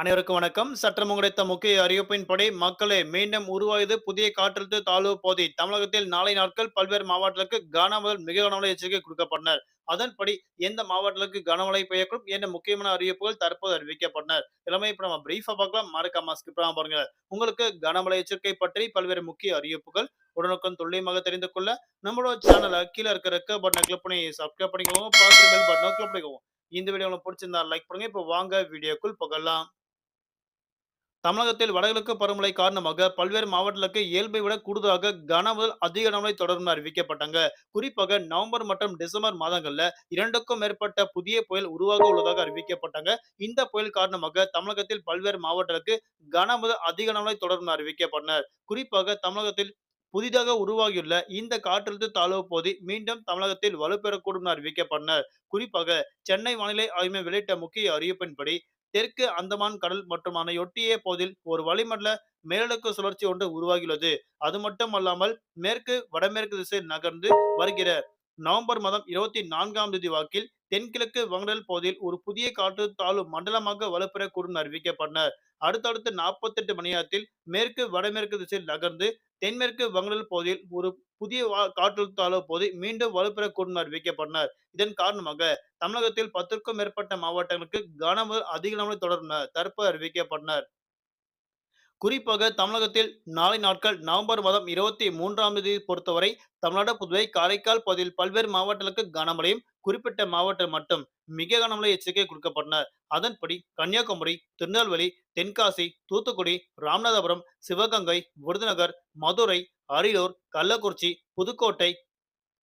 அனைவருக்கும் வணக்கம். சற்றம் கிடைத்த முக்கிய அறிவிப்பின்படி மக்களே மீண்டும் உருவாயுது புதிய காற்றழுத்த தாழ்வு போதி தமிழகத்தில் நாளை நாட்கள் பல்வேறு மாவட்டங்களுக்கு கன முதல் மிக கனமழை எச்சரிக்கை கொடுக்கப்பட்டனர். அதன்படி எந்த மாவட்டங்களுக்கு கனமழை பெய்யக்கூடும் என்ற முக்கியமான அறிவிப்புகள் தற்போது அறிவிக்கப்பட்டனர். எல்லாமே இப்ப நம்ம பிரீஃபா பார்க்கலாம். மறக்காம ஸ்கிப் பாருங்க. உங்களுக்கு கனமழை எச்சரிக்கை பற்றி பல்வேறு முக்கிய அறிவிப்புகள் உடனுக்குடன் துல்லியமாக தெரிந்து கொள்ள நம்மளோட சேனலை கீழே இருக்கிற ரெக்க பட்டனை கிளிக் பண்ணி சப்ஸ்கிரைப் பண்ணிக்கோங்க. பட்டனை கிளிக் பண்ணிக்கோங்க. இந்த வீடியோ உங்களுக்கு பிடிச்சிருந்தா லைக் பண்ணுங்க. இப்போ வாங்க வீடியோக்குள் போகலாம். தமிழகத்தில் வடகிழக்கு பருவமழை காரணமாக பல்வேறு மாவட்டங்களுக்கு இயல்பை விட கூடுதலாக கன முதல் அதிக கனமழை தொடரும் அறிவிக்கப்பட்டாங்க. குறிப்பாக நவம்பர் மற்றும் டிசம்பர் மாதங்கள்ல இரண்டுக்கும் மேற்பட்ட புதிய புயல் உருவாக உள்ளதாக அறிவிக்கப்பட்டாங்க. இந்த புயல் காரணமாக தமிழகத்தில் பல்வேறு மாவட்டங்களுக்கு கன முதல் அதிக கனமழை தொடரும் அறிவிக்கப்பட்டனர். குறிப்பாக தமிழகத்தில் புதிதாக உருவாகியுள்ள இந்த காற்றழுத்த தாழ்வு பகுதி மீண்டும் தமிழகத்தில் வலுப்பெறக்கூடும் என அறிவிக்கப்பட்டனர். குறிப்பாக சென்னை வானிலை ஆய்வு வெளியிட்ட முக்கிய அறிவிப்பின்படி தெற்கு அந்தமான் கடல் மற்றும் அணையொட்டிய பகுதியில் ஒரு வளிமண்டல மேலடுக்கு சுழற்சி ஒன்று உருவாகியுள்ளது. அது மட்டும் அல்லாமல் மேற்கு வடமேற்கு திசையில் நகர்ந்து வருகிற நவம்பர் மாதம் இருபத்தி நான்காம் தேதி வாக்கில் தென்கிழக்கு வங்கடல் பகுதியில் ஒரு புதிய காற்று தாழ்வு மண்டலமாக வலுப்பெறக்கூடும் அறிவிக்கப்பட்டனர். அடுத்தடுத்து நாற்பத்தி எட்டு மணி நேரத்தில் மேற்கு வடமேற்கு திசையில் நகர்ந்து தென்மேற்கு வங்கடல் பகுதியில் ஒரு புதிய வா- காற்றழுத்த தாழ்வு பகுதி மீண்டும் வலுப்பெறக்கூடும் அறிவிக்கப்பட்டனர். இதன் காரணமாக தமிழகத்தில் பத்திற்கும் மேற்பட்ட மாவட்டங்களுக்கு கனமழை அதிக கனமழை தொடரும் தற்போது அறிவிக்கப்பட்டனர். குறிப்பாக தமிழகத்தில் நாளை நாட்கள் நவம்பர் மாதம் இருபத்தி மூன்றாம் தேதி பொறுத்தவரை தமிழ்நாடு புதுவை காரைக்கால் பகுதியில் பல்வேறு மாவட்டங்களுக்கு கனமழையும் குறிப்பிட்ட மாவட்டம் மட்டும் மிக கனமழை எச்சரிக்கை கொடுக்கப்பட்டனர். அதன்படி கன்னியாகுமரி திருநெல்வேலி தென்காசி தூத்துக்குடி ராமநாதபுரம் சிவகங்கை விருதுநகர் மதுரை அரியலூர் கள்ளக்குறிச்சி புதுக்கோட்டை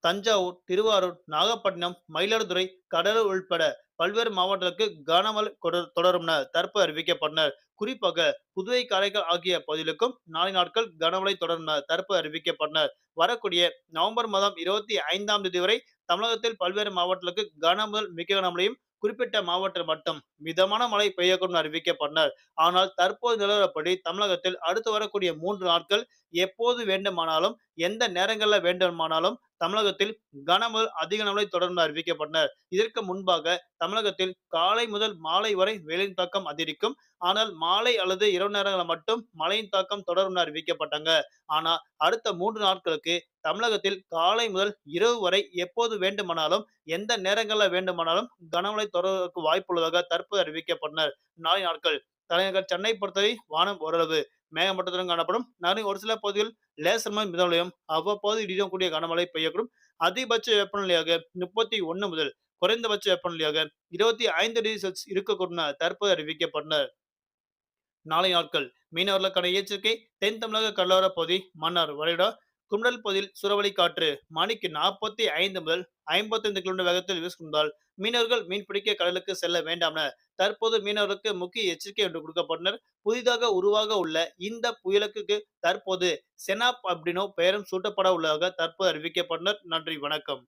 தஞ்சாவூர் திருவாரூர் நாகப்பட்டினம் மயிலாடுதுறை கடலூர் உள்பட பல்வேறு மாவட்டங்களுக்கு கனமழை தொடரும் என தற்போது அறிவிக்கப்பட்டனர். குறிப்பாக புதுவை காரைக்கால் ஆகிய பகுதிகளுக்கும் நாளை நாட்கள் கனமழை தொடரும் என தற்போது அறிவிக்கப்பட்டனர். வரக்கூடிய நவம்பர் மாதம் இருபத்தி ஐந்தாம் தேதி வரை தமிழகத்தில் பல்வேறு மாவட்டங்களுக்கு கன முதல் மிக கனமழையும் குறிப்பிட்ட மாவட்டம் மட்டும் மிதமான மழை பெய்யக்கூடும் அறிவிக்கப்பட்டனர். ஆனால் தற்போது நிலவரப்படி தமிழகத்தில் அடுத்து வரக்கூடிய மூன்று நாட்கள் எப்போது வேண்டுமானாலும் எந்த நேரங்களில் வேண்டுமானாலும் தமிழகத்தில் கனமுதல் அதிக கனமழை தொடர்ந்து அறிவிக்கப்பட்டனர். இதற்கு முன்பாக தமிழகத்தில் காலை முதல் மாலை வரை வெயிலின் தாக்கம் அதிகரிக்கும். ஆனால் மாலை அல்லது இரவு நேரங்களில் மட்டும் மழையின் தாக்கம் தொடரும் என அறிவிக்கப்பட்டாங்க. ஆனா அடுத்த மூன்று நாட்களுக்கு தமிழகத்தில் காலை முதல் இரவு வரை எப்போது வேண்டுமானாலும் எந்த நேரங்களில் வேண்டுமானாலும் கனமழை தொடர்வதற்கு வாய்ப்புள்ளதாக தற்போது அறிவிக்கப்பட்டனர். நாளை நாட்கள் தலைநகர் சென்னை பொறுத்தவரை வானம் ஓரளவு மேகமட்டத்துடன் காணப்படும். நகரின் ஒரு சில பகுதிகள் லேசர் மழை அவ்வப்போது இடியுடன் கூடிய கனமழை பெய்யக்கூடும். அதிகபட்ச வெப்பநிலையாக முப்பத்தி ஒன்று முதல் குறைந்தபட்ச வெப்பநிலையாக இருபத்தி ஐந்து டிகிரி செல்சியஸ் இருக்கக்கூடும் தற்போது அறிவிக்கப்பட்டனர். நாளை நாட்கள் மீனவர்களுக்கான எச்சரிக்கை. தென் தமிழக கடலோர பகுதி மன்னார் வளைகுடா குண்டல் பகுதியில் சூறாவளி காற்று மணிக்கு நாற்பத்தி ஐந்து முதல் ஐம்பத்தி ஐந்து கிலோமீட்டர் வேகத்தில் வீசுகின்றால் மீனவர்கள் மீன்பிடிக்க கடலுக்கு செல்ல வேண்டாம் என தற்போது மீனவர்களுக்கு முக்கிய எச்சரிக்கை என்று கொடுக்கப்பட்டனர். புதிதாக உருவாக உள்ள இந்த புயலுக்கு தற்போது செனாப் அப்படின்னோ பெயரும் சூட்டப்பட உள்ளதாக தற்போது அறிவிக்கப்பட்டனர். நன்றி வணக்கம்.